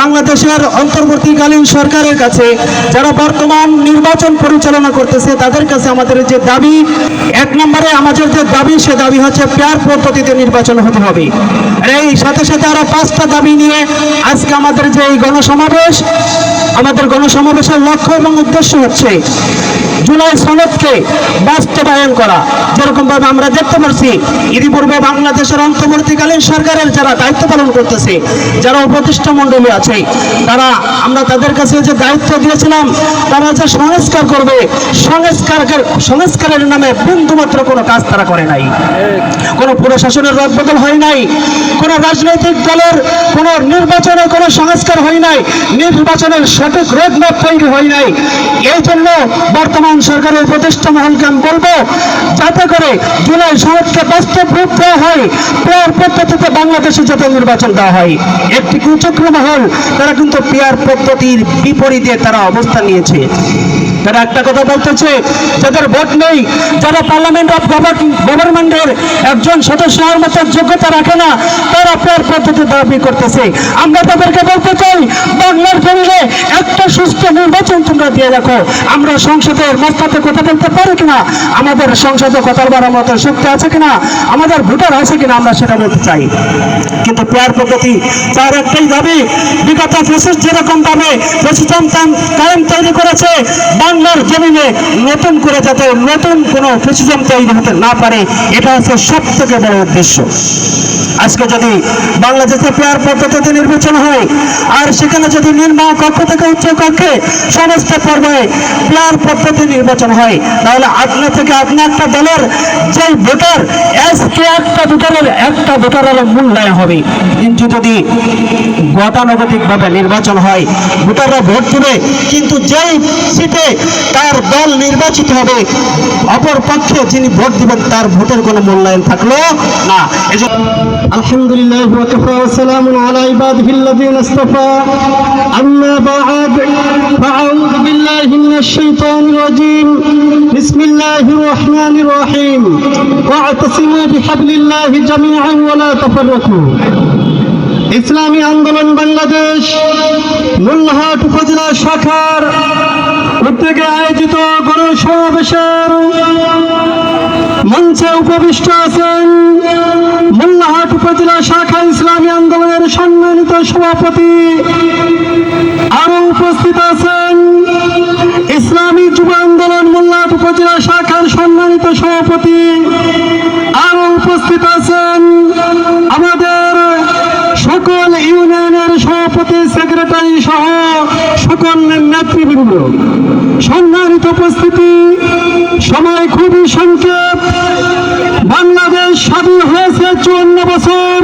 বাংলাদেশের অন্তর্বর্তীকালীন সরকারের কাছে, যারা বর্তমান নির্বাচন পরিচালনা করতেছে, তাদের কাছে আমাদের যে দাবি, এক নম্বরে আমাদের যে দাবি, সে দাবি হচ্ছে প্যার পদ্ধতিতে নির্বাচন হতে হবে। এই সাথে সাথে আরও পাঁচটা দাবি নিয়ে আজকে আমাদের যে এই গণসমাবেশ আমাদের গণসমাবেশের লক্ষ্য এবং উদ্দেশ্য হচ্ছে জুলাই সনদকে বাস্তবায়ন করা। যেরকম ভাবে আমরা দেখতে পাচ্ছি ইতিপূর্বে বাংলাদেশের অন্তর্বর্তীকালীন সরকারের যারা দায়িত্ব পালন করতেছে, যারা উপদেষ্টা মণ্ডলী আছে, তারা, আমরা তাদের কাছে যে দায়িত্ব দিয়েছিলাম, তারা যে সংস্কার করবে সংস্কার সংস্কারের নামে বিন্দুমাত্র কোনো কাজ তারা করে নাই। কোনো প্রশাসনের রদবদল হয় নাই কোনো রাজনৈতিক দলের কোনো নির্বাচনের কোনো সংস্কার হয় নাই, নির্বাচনের সঠিক রোডম্যাপ তৈরি হয় নাই। এই জন্য বর্তমান সরকারের উপদেষ্টা মহলকে আমি বলব যাতে করে জুলাই সনদকে বাস্তব রূপ দেওয়া হয় পেয়ার পদ্ধতিতে বাংলাদেশে যাতে নির্বাচন দেওয়া হয়। একটি কুচক্র মহল, তারা কিন্তু পেয়ার পদ্ধতির বিপরীতে তারা অবস্থান নিয়েছে। তারা একটা কথা বলতেছে, যাদের ভোট নেই, যারা পার্লামেন্ট অফ গভর্নমেন্টের একজন সদস্য হওয়ার মতো যোগ্যতা রাখে না, তারা পেয়ার পদ্ধতি দাবি করতেছে। আমরা তাদেরকে বলতে চাই, বাংলার জমিনে একটা সুস্থ নির্বাচন তোমরা দিয়ে রাখো। আমরা সংসদের মাঝখাতে কথা বলতে পারি কিনা, আমাদের সংসদে কথা বলার মতো শক্তি আছে কিনা, আমাদের ভোটার আছে কিনা আমরা সেটা বলতে চাই। কিন্তু পেয়ার পদ্ধতি, তার একটাই দাবি, বিগত ফেসিস যেরকম ভাবে ফেসিজম কায়েম তৈরি করেছে বাংলার জমিনে নতুন করে যাতে নতুন কোনো ফেসিজম তৈরি হতে না পারে, এটা হচ্ছে সব থেকে বড় উদ্দেশ্য। আজকে যদি বাংলাদেশে পেয়ার পদ্ধতিতে নির্বাচন হয়, আর সেখানে যদি নিম্ন কক্ষ থেকে উচ্চ কক্ষে সমস্ত পর্যায়ে পেয়ার পদ্ধতি নির্বাচন হয়, তাহলে আপনি থেকে আপনি একটা দলের যে ভোটার আজকে একটা দুটার একটা দুটার আলো মূল্যায়ন হবে। কিন্তু যদি গতানুগতিক ভাবে নির্বাচন হয়, ভোটাররা ভোট দেবে, কিন্তু যেই সিটে তার দল নির্বাচিত হবে, অপর পক্ষে যিনি ভোট দিবেন তার ভোটের কোনো মূল্যায়ন থাকল না। আলহামদুলিল্লাহ, ওয়াকাফা ওয়া সালামুন আলা ইবাদিল্লাযিনা ইসতাফা আম্মা বা'দ ফাআউযু বিল্লাহি মিনাশ শাইতানির রাজীম। বিসমিল্লাহির রহমানির রহিম। ওয়া আতাসিমু বিহাবলি লিল্লাহি জামিআন ওয়া লা তাফাররাকু। ইসলামী আন্দোলন বাংলাদেশ মোল্লাহাট উপজেলা শাখার উদ্যোগে আয়োজিত গণসমাবেশের মঞ্চে উপবিষ্ট আছেন মোল্লাহাট উপজেলা শাখা ইসলামী আন্দোলনের সম্মানিত সভাপতি। আরও উপস্থিত আছেন ইসলামী যুব আন্দোলন মোল্লাহাট উপজেলা শাখার সম্মানিত সভাপতি সভাপতি সেক্রেটারি সহ সকল নেতৃবৃন্দ। সম্মানিত উপস্থিতি, সময় খুবই সংক্ষেপ। বাংলাদেশ স্বাধীন হয়েছে চুয়ান্ন বছর।